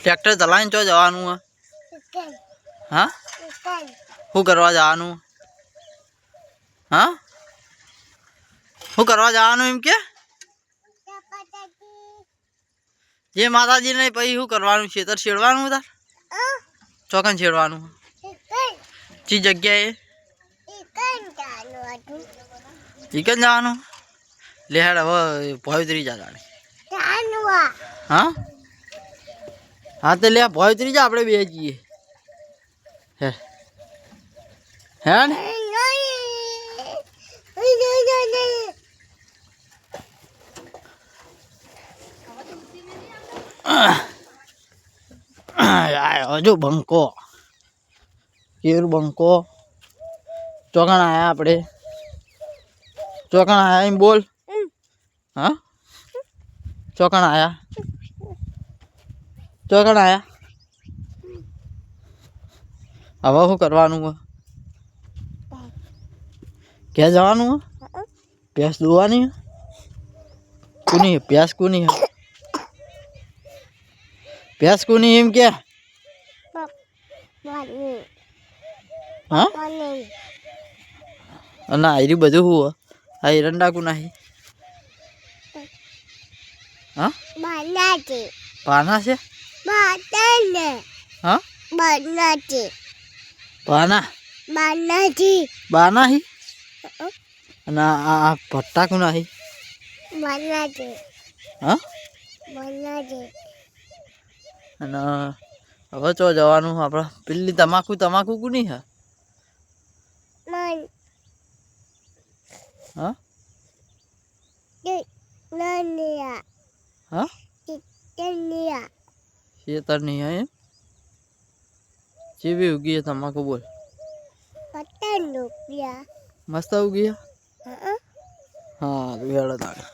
Tractor ચલાવીને ચો જવાનું હે હા શું કરવા જવાનું હા શું કરવા જવાનું એમ કે જે માતાજી ને પછી શું કરવાનું ખેતર છેડવાનું તાર ચોકન છેડવાનું ચી જગ્યાએ ચિકન જવાનું લે હેડ હવે ભોયતરી જા જાણે હા હા તો લે ભોયતરી જા આપણે બે જઈએ હે હે ને હજુ બંકો કેર બંકો ચોકણ આયા આપણે ચોકણ આયા એમ બોલ હા ચોકણ આયા ચોકણ આયા. હવે શું કરવાનું હે? ક્યાં જવાનું પ્યાસ દોવાની કોની કુની કોની કુની કોની એમ કે? હા? અને આયરી બધું શું હે? આ એરંડા કુ નાહી. હા? પાના છે? હા? પાના બાના? હી. અને આ ભટ્ટા કુના હી? હા અને હવે તો જવાનું આપણે પેલી તમાકુ તમાકુ કુની હે? હા? હા? શેતરની હે એમ જેવી ઉગી હે તમાકુ બોલ મસ્ત ઉગી હે હા વેળ તારે